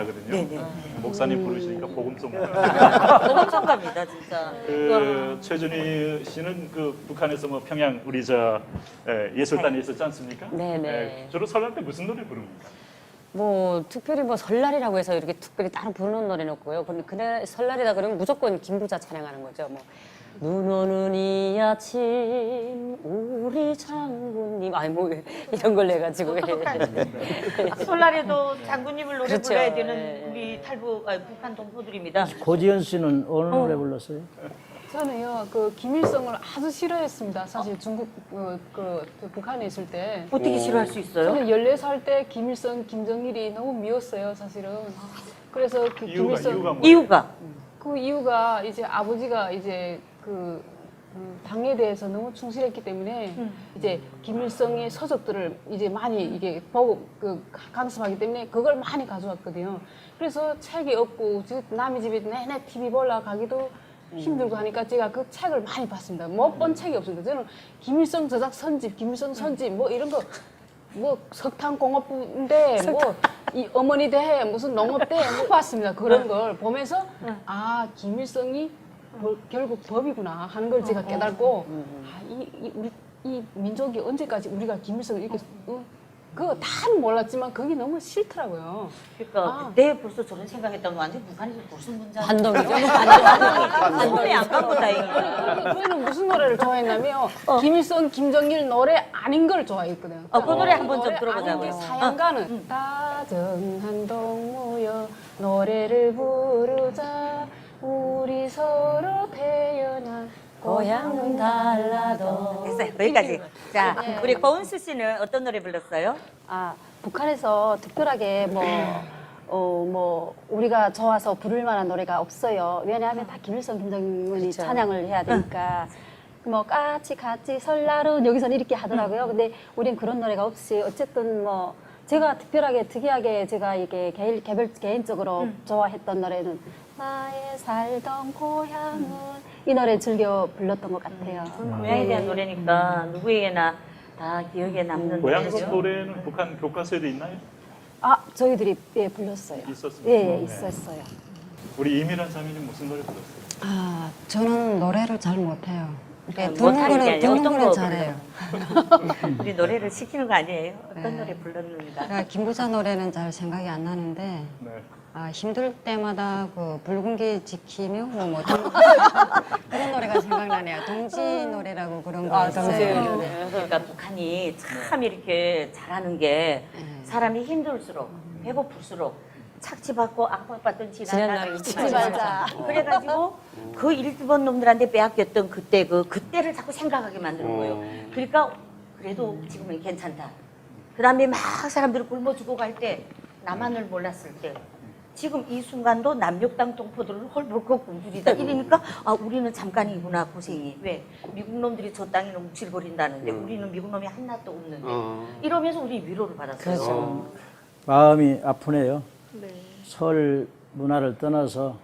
나거든요. 네네. 목사님 부르시니까 복음송. 너무 성갑니다 진짜. 그 최준희 씨는 그 북한에서 뭐 평양 우리 저 예, 예술단에 있었지 않습니까? 네 네. 예, 주로 설날 때 무슨 노래 부릅니까? 뭐 특별히 뭐 설날이라고 해서 이렇게 특별히 따로 부르는 노래는 없고요. 근데 그날 설날이다 그러면 무조건 김부자 찬양하는 거죠. 뭐. 눈 오는 이 아침 우리 장군님 아니 뭐 이런 걸 내가지고 설날에도 장군님을 노래 그렇죠. 불러야 되는 예. 우리 탈북 아, 북한 동포들입니다. 고지현 씨는 어느 노래 불렀어요? 저는요 그 김일성을 아주 싫어했습니다. 사실 중국 그, 그, 그 북한에 있을 때 어떻게 싫어할 수 있어요? 저는 14살 때 김일성, 김정일이 너무 미웠어요, 사실은. 그래서 그 이유가 김일성 이유가 뭐? 이유가 그 이유가 이제 아버지가 이제 그 음, 당에 대해서 너무 충실했기 때문에 이제 김일성의 서적들을 이제 많이 이게 보고 그 강습하기 때문에 그걸 많이 가져왔거든요. 그래서 책이 없고 저 남의 집에 내내 TV 보러 가기도 힘들고 하니까 제가 그 책을 많이 봤습니다. 못본 책이 없습니다. 저는 김일성 저작 선집, 김일성 선집 뭐 이런 거 뭐 석탄 공업부인데 뭐이 어머니 대회 무슨 농업대회 뭐 봤습니다. 그런 걸 보면서 아 김일성이 뭐 결국 법이구나 하는 걸 제가 깨닫고 아, 이, 이 우리 이 민족이 언제까지 우리가 김일성을 이렇게 어? 그거 다는 몰랐지만 그게 너무 싫더라고요. 그러니까 아. 그때 벌써 저런 생각했다면 완전 북한에서 무슨 문제 반동이죠. 손에 안 갖고 다행이네. 그- 그거는 무슨 노래를 좋아했냐면 김일성, 김정일 노래 아닌 걸 좋아했거든요. 어, 그 노래 한번 좀 들어보자고요. 사양가는 다정한동 모여 노래를 부르자 우리 서로 태어난 고향은 달라도 됐어요. 여기까지. 자, 우리 고은수 씨는 어떤 노래 불렀어요? 아, 북한에서 특별하게 뭐, 어, 뭐, 우리가 좋아서 부를 만한 노래가 없어요. 왜냐하면 다 김일성, 김정은이 찬양을 해야 되니까. 뭐, 까치, 같이, 설날은 여기서는 이렇게 하더라고요. 근데 우린 그런 노래가 없이, 어쨌든 뭐, 제가 특별하게, 특이하게 제가 이게 개인, 개별, 개인적으로 좋아했던 노래는 나의 살던 고향은 이 노래 즐겨 불렀던 것 같아요. 고향에 대한 노래니까 누구에게나 다 기억에 남는 고향국 노래죠. 노래는 북한 교과서에도 있나요? 아, 저희들이 예, 불렀어요. 있었습니까? 예, 예, 네. 있었어요. 우리 이미란 자매는 무슨 노래 불렀어요? 아, 저는 노래를 잘 못해요. 아, 듣는 못하는 게 아니라 어떤 잘해요. 우리 노래를 시키는 거 아니에요? 어떤 네. 노래 불렀는가? 제가 김부자 노래는 잘 생각이 안 나는데 네. 아, 힘들 때마다 그 붉은 게 지키며 뭐, 뭐 동- 그런 노래가 생각나네요. 동지 노래라고 그런 거 있어요. 그러니까 북한이 참 이렇게 잘하는 게 사람이 힘들수록 배고플수록 착취 받고 압박받던 지난 지난 날 날을 잊지 잊지 말자. 그래가지고 그 일본 놈들한테 빼앗겼던 그때 그 그때를 자꾸 생각하게 만드는 거예요. 그러니까 그래도 지금은 괜찮다. 그다음에 막 사람들이 굶어 죽어 갈 때 나만을 몰랐을 때 지금 이 순간도 남녘 땅 동포들을 헐벗고 굶주리다 이러니까 아 우리는 잠깐이구나 고생이 왜 미국 놈들이 저 땅에 움찔거린다는데 우리는 미국 놈이 하나도 없는데 이러면서 우리 위로를 받았어요. 그렇죠. 마음이 아프네요. 설 문화를 떠나서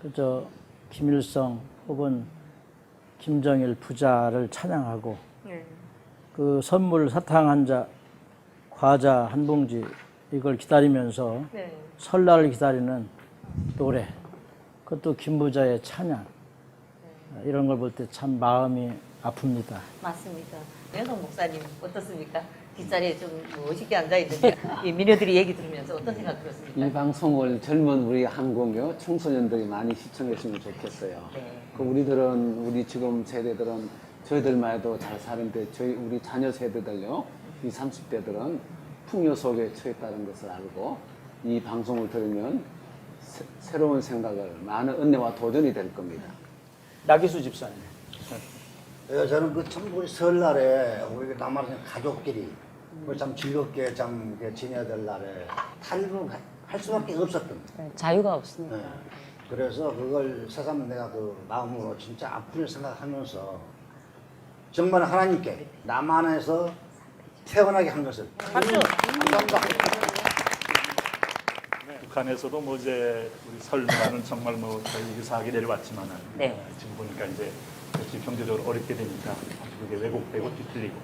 그저 김일성 혹은 김정일 부자를 찬양하고 네. 그 선물 사탕 한 잔, 과자 한 봉지 이걸 기다리면서 네. 설날을 기다리는 노래, 그것도 김부자의 찬양 이런 걸 볼 때 참 마음이 아픕니다. 맞습니다. 연성 목사님 어떻습니까? 뒷자리에 좀 멋있게 앉아 있는데 이 미녀들이 얘기 들으면서 어떤 생각 들었습니까? 이 방송을 젊은 우리 한국요 청소년들이 많이 시청했으면 좋겠어요. 네. 그 우리들은 우리 지금 세대들은 저희들만 해도 잘 사는데 저희 우리 자녀 세대들요, 이 30대들은 풍요 속에 처했다는 것을 알고 이 방송을 들으면 새, 새로운 생각을 많은 은혜와 도전이 될 겁니다. 나기수 집사님. 예, 저는 그참 우리 설날에 우리 남한의 가족끼리 우리 참 즐겁게 참 이렇게 지내야 될 날에 탈북 할 수밖에 없었던. 자유가 없으니까. 예. 그래서 그걸 새삼 내가 그 마음으로 진짜 아픔을 생각하면서 정말 하나님께 남한에서 태어나게 한 것을 감사합니다. 북한에서도 뭐 이제 우리 설날은 정말 뭐 저희 유사하게 내려왔지만은 네. 지금 보니까 이제 역시 경제적으로 어렵게 되니까 그게 왜곡되고 뒤틀리고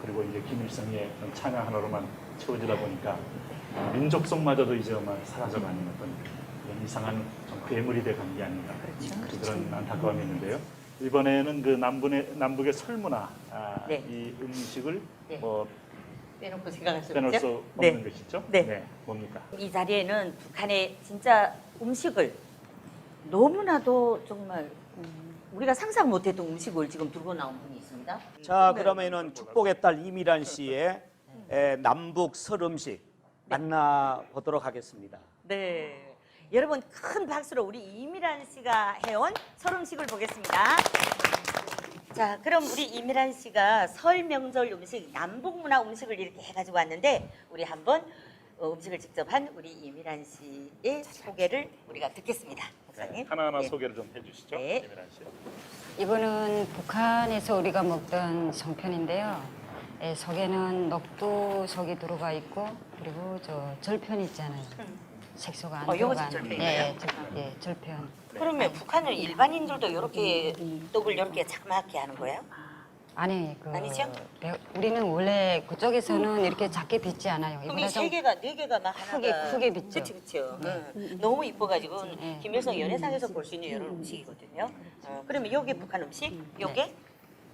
그리고 이제 김일성의 찬양 하나로만 채워지다 보니까 민족성마저도 이제 아마 사라져가는 어떤 이상한 좀 괴물이 돼가는 게 아닌가 그런 안타까움이 있는데요. 이번에는 그 남북의 남북의 설문화 아, 네. 이 음식을 네. 뭐 빼놓고 수 빼놓을? 수 네. 없는 것이죠. 네. 뭡니까? 이 자리에는 북한의 진짜 음식을 너무나도 정말 음, 우리가 상상 못했던 음식을 지금 들고 나온 분이 있습니다. 자 그러면은 축복의 딸 이미란 씨의 에, 남북 설 음식 만나 보도록 하겠습니다. 네. 여러분 큰 박수로 우리 이미란 씨가 해온 설 음식을 보겠습니다. 자, 그럼 우리 이미란 씨가 설 명절 음식, 남북 문화 음식을 이렇게 해가지고 왔는데 우리 한번 어, 음식을 직접 한 우리 이미란 씨의 소개를 우리가 듣겠습니다. 목사님. 하나하나 네. 소개를 좀 해주시죠. 네. 이민환 씨. 이거는 북한에서 우리가 먹던 송편인데요. 예, 속에는 녹두 속이 들어가 있고 그리고 저 절편 있잖아요. 색소가 안 어, 요거 들어간. 절편인가요? 예, 절, 예, 절편. 그러면 북한은 일반인들도 이렇게 떡을 이렇게 자그맣게 하는 거예요? 아니, 그 아니죠? 배- 우리는 원래 그쪽에서는 이렇게 작게 빚지 않아요. 그럼 이보다 이세좀 개가 네 개가 막 크게, 하나가 크게 빚죠. 그렇죠, 그렇죠. 너무 이뻐가지고 네. 김일성 연예상에서 볼 수 있는 여러 음식이거든요. 어, 그러면 요게 북한 음식, 요게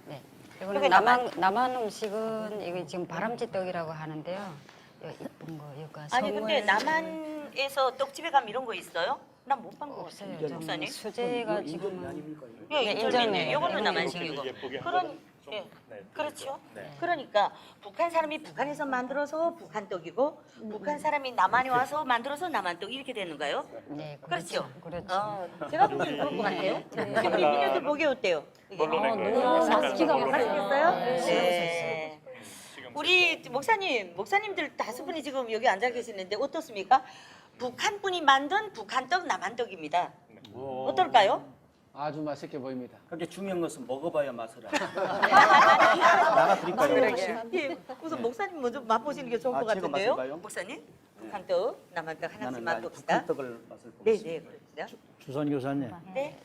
네. 그게 이거는 남한 남한 음식은 이거 지금 바람쥐 떡이라고 하는데요. 요 이쁜 거, 이거 아니 근데 남한에서 떡집에 가면 이런 거 있어요? 난 못 본 거 없어요. 같아요. 좀 목사님. 수제가 지금은 예, 네. 인절미. 요거는 네, 남한식이고. 예쁘게 한 그런 좀, 예. 네, 그렇죠. 네. 그러니까 북한 사람이 북한에서 만들어서 북한 떡이고 북한 사람이 남한에 와서 만들어서 남한 떡 이렇게 되는가요? 네, 그렇죠. 그렇죠. 어, 제가 보기엔 그런 것 같아요. 네. 우리 민요들 보기 어때요? 이게? 뭘로 낸 거예요? 너무. 맛있기가 맛있겠어요? 네. 네. 우리 목사님, 목사님들 다섯 분이 지금 여기 앉아 계시는데 어떻습니까? 북한 분이 만든 북한 떡, 남한 떡입니다. 어떨까요? 아주 맛있게 보입니다. 그렇게 중요한 것은 먹어봐야 맛을 알아. 예, 우선 목사님 먼저 맛보시는 게 좋을 아, 것 제가 같은데요. 맛을 봐요? 목사님, 북한 떡, 남한 떡 하나씩 나는 맛봅시다. 북한 떡을 맛을 네, 있습니다. 네, 그렇죠. 주선 교사님, 네,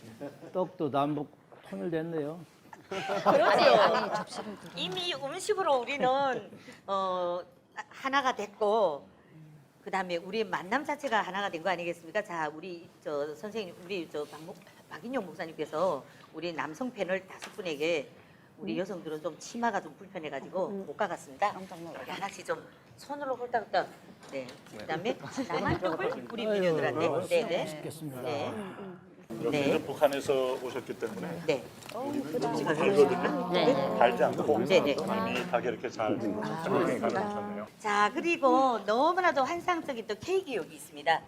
떡도 남북 통일됐네요. 그렇죠. 이미 음식으로 우리는 어, 하나가 됐고 그 다음에 우리의 만남 자체가 하나가 된 거 아니겠습니까? 자, 우리 저 선생님, 우리 저 박목, 박인영 목사님께서 우리 남성 팬을 다섯 분에게 우리 여성들은 좀 치마가 좀 불편해가지고 못 가갔습니다. 여기 하나씩 좀 손으로 홀딱홀딱. 네. 그다음에 남한 쪽을 우리 미녀들한테. 네, 네. 맛있겠습니다. 네. 여기는 네. 북한에서 오셨기 때문에 네. 달거든요. 네. 달지 않고 네, 네. 이미 다 이렇게 잘 가능하셨네요. 자 그리고 너무나도 환상적인 또 케이크 여기 있습니다.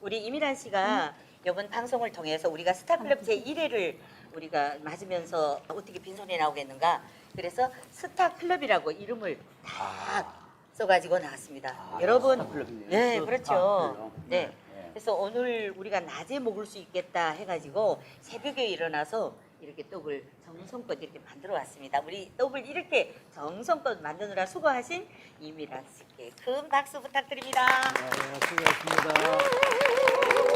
우리 이미란 씨가 이번 방송을 통해서 우리가 스타클럽 제 1회를 우리가 맞으면서 어떻게 빈손에 나오겠는가. 그래서 스타클럽이라고 이름을 다 써가지고 나왔습니다. 여러분, 스타클럽이네요. 네, 그렇죠. 네. 네. 그래서 오늘 우리가 낮에 먹을 수 있겠다 해가지고 새벽에 일어나서 이렇게 떡을 정성껏 이렇게 만들어 왔습니다. 우리 떡을 이렇게 정성껏 만드느라 수고하신 이미란 씨께 큰 박수 부탁드립니다. 네, 수고하셨습니다.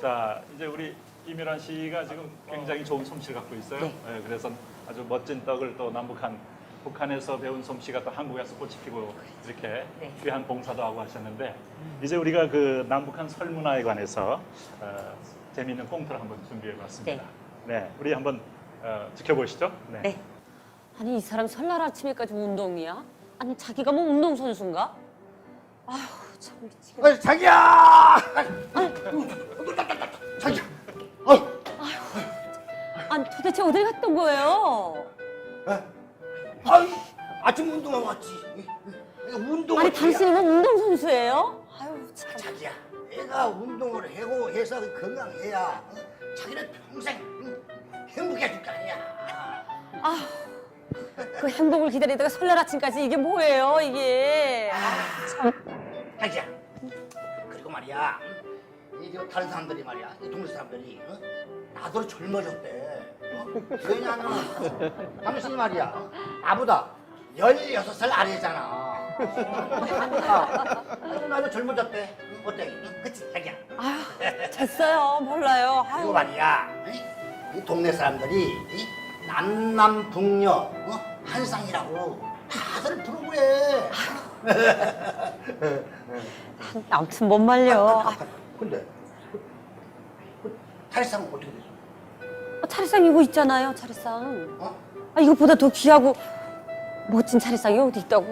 자, 이제 우리 이미란 씨가 지금 굉장히 좋은 솜씨를 갖고 있어요. 네. 예, 그래서 아주 멋진 떡을 또 남북한 북한에서 배운 솜씨가 또 한국에서 꽃이 피고 이렇게 네. 귀한 봉사도 하고 하셨는데 이제 우리가 그 남북한 설문화에 관해서 어, 재미있는 꽁트를 한번 준비해 봤습니다. 네. 우리 한번 어, 지켜보시죠. 네. 네. 아니 이 사람 설날 아침에까지 운동이야? 아니 자기가 뭐 운동 선수인가? 아휴 참 미치겠네. 어, 자기야! 자기야! 어, 아니 도대체 어디 갔던 거예요? 아이, 아침 운동하고 왔지. 운동을 아니 당신이 뭐 운동 선수예요? 아유 참. 자기야, 내가 운동을 하고 해서 건강해야 어? 자기는 평생 응, 행복해질 거 아니야. 그 행복을 기다리다가 설날 아침까지 이게 뭐예요 이게? 자 기야, 그리고 말이야, 이저 다른 사람들이 말이야, 이 동네 사람들이 어? 나도 젊어졌대. 어? 왜냐면 당신이 말이야, 나보다 16살 아래잖아. 아, 나도 젊어졌대. 어때? 응? 그치, 자기야? 됐어요 몰라요. 그리고 아유 말이야, 이, 이 동네 사람들이 이 남남북녀 어? 한쌍이라고 다들 부르고 그래. 아무튼 못 말려. 아, 근데 그, 그 탈상 어떻게 됐어? 차례상 이거 있잖아요, 차례상. 어? 아, 이것보다 더 귀하고 멋진 차례상이 어디 있다고?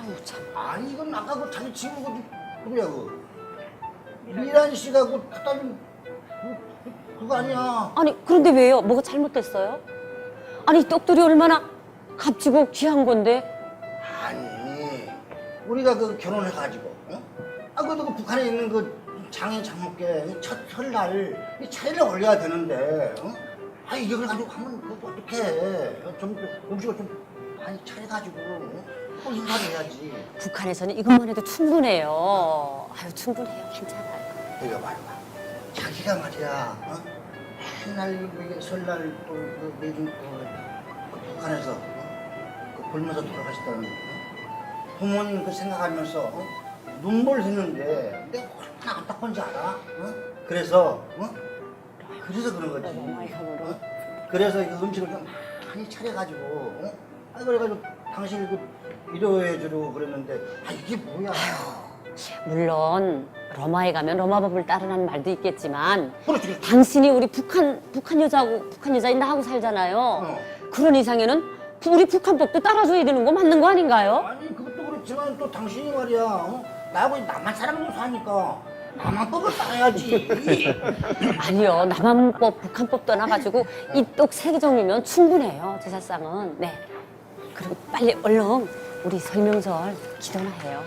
아유, 참. 아니 이건 아까 그 자기 친구 그 누구야 그 미란 씨가 그준 그, 그, 그거 아니야. 아니, 그런데 왜요? 뭐가 잘못됐어요? 아니, 떡들이 얼마나 값지고 귀한 건데. 우리가 그 결혼해가지고 어? 아 그래도 그 북한에 있는 그 장인 장모께 첫 설날 이 차이를 올려야 되는데 어? 아 이걸 가지고 하면 그거 어떡해 좀 음식을 좀 많이 차려가지고 어? 또 인사를 해야지 북한에서는 이것만 해도 충분해요. 아유, 충분해요. 괜찮아요. 내가 말이야 자기가 말이야 어? 맨날 이게 설날 또그 매주 그 북한에서 어? 그 굶어서 돌아가셨다는 어? 부모님 그 생각하면서 어? 눈물 흘리는데 내가 얼마나 안타까운지 알아? 어? 그래서 어? 그래서 그런 거지 어? 그래서 이 음식을 좀 많이 차려가지고 어? 아 그래가지고 당신이 그 위로해 주려고 그랬는데 아 이게 뭐야 물론 로마에 가면 로마 법을 따르라는 말도 있겠지만 그렇지 그렇지. 당신이 우리 북한 북한 여자하고 북한 여자인 나하고 살잖아요. 어. 그런 이상에는 부- 우리 북한법도 따라줘야 되는 거 맞는 거 아닌가요? 아니 그것도 그렇지만 또 당신이 말이야 어? 나하고 남한 사람하고 사니까 남한법을 따라야지 아니요 남한법 북한법 떠나가지고 이떡세 종이면 충분해요 제사상은. 네. 그럼 빨리 얼른 우리 설명절 기도나 해요.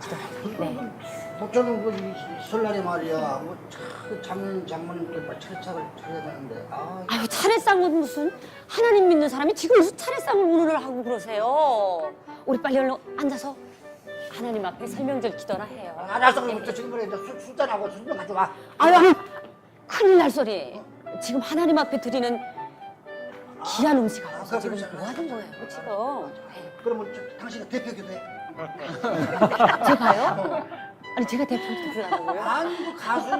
기도. 네. 어쩌면 그 이- 설날에 말이야 뭐 차- 그 장인 장모님께 막 차례차를 차려야 되는데 아 아유 차례상은 무슨 하나님 믿는 사람이 지금 무슨 차례상을 오늘을 하고 그러세요? 우리 빨리 얼른 앉아서 하나님 앞에 설명절 기도나 해요. 알았어 그럼 지금 그래 술, 술잔하고 술 좀 가져와 아유, 아유 큰일 날 소리. 지금 하나님 앞에 드리는 귀한 음식 아, 지금. 뭐 하는 거예요 지금? 그러면 저, 당신이 대표 교대 제가요? 아니 제가 대표 기도하라고요? 아니 그 가수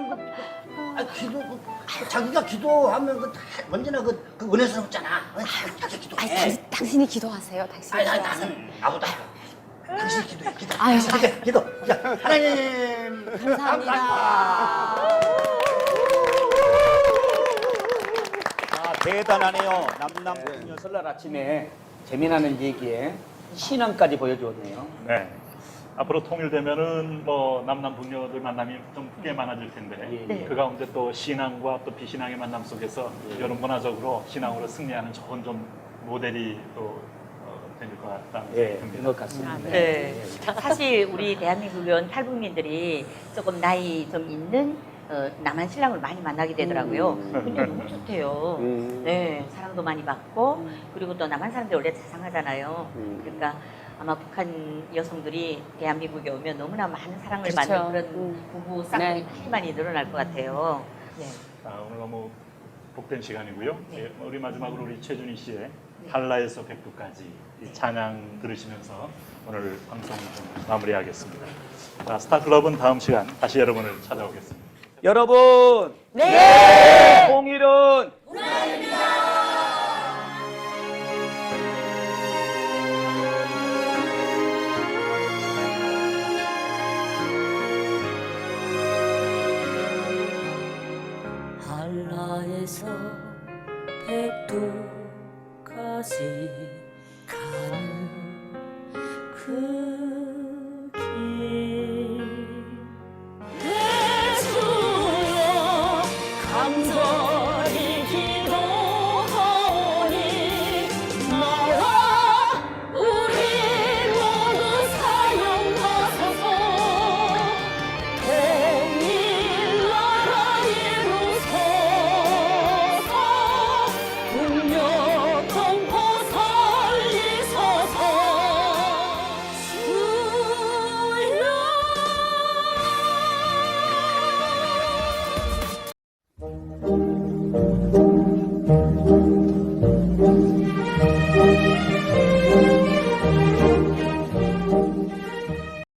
아, 기도 그, 그 자기가 기도하면 그 다- 언제나 그, 그 은혜스럽잖아 어? 자기 아니 기도해 당, 당신이 기도하세요. 당신이 아니, 아니 기도하세요. 나는 나보다 당신이 기도해 기도 아유. 기도 기도 자, 하나님 감사합니다. 아, 대단하네요. 남남 풍요 설날 아침에 재미나는 얘기에 신앙까지 보여주었네요. 네. 앞으로 통일되면은 뭐 남남 북녀들 만남이 좀 꽤 많아질 텐데 예, 네. 그 가운데 또 신앙과 또 비신앙의 만남 속에서 예. 여러 문화적으로 신앙으로 승리하는 좋은 좀 모델이 또 어, 될것 같다는 예, 생각이 듭니다. 그것 같습니다. 네. 사실 우리 대한민국은 탈북민들이 조금 나이 좀 있는 어, 남한 신랑을 많이 만나게 되더라고요. 근데 너무 좋대요. 음. 네, 사랑도 많이 받고 그리고 또 남한 사람들 원래 자상하잖아요. 음. 그러니까 아마 북한 여성들이 대한민국에 오면 너무나 많은 사랑을 그렇죠. 받는 그런 음. 부부 쌍둥이 네. 많이 많이 늘어날 것 같아요. 네. 자, 오늘 너무 복된 시간이고요. 네. 예, 우리 마지막으로 우리 최준희 씨의 한라에서 백두까지 이 찬양 들으시면서 오늘 방송 좀 마무리하겠습니다. 자, 스타클럽은 다음 시간 다시 여러분을 찾아오겠습니다. 여러분, 네! 통일은 에서 백두 까지 가는 그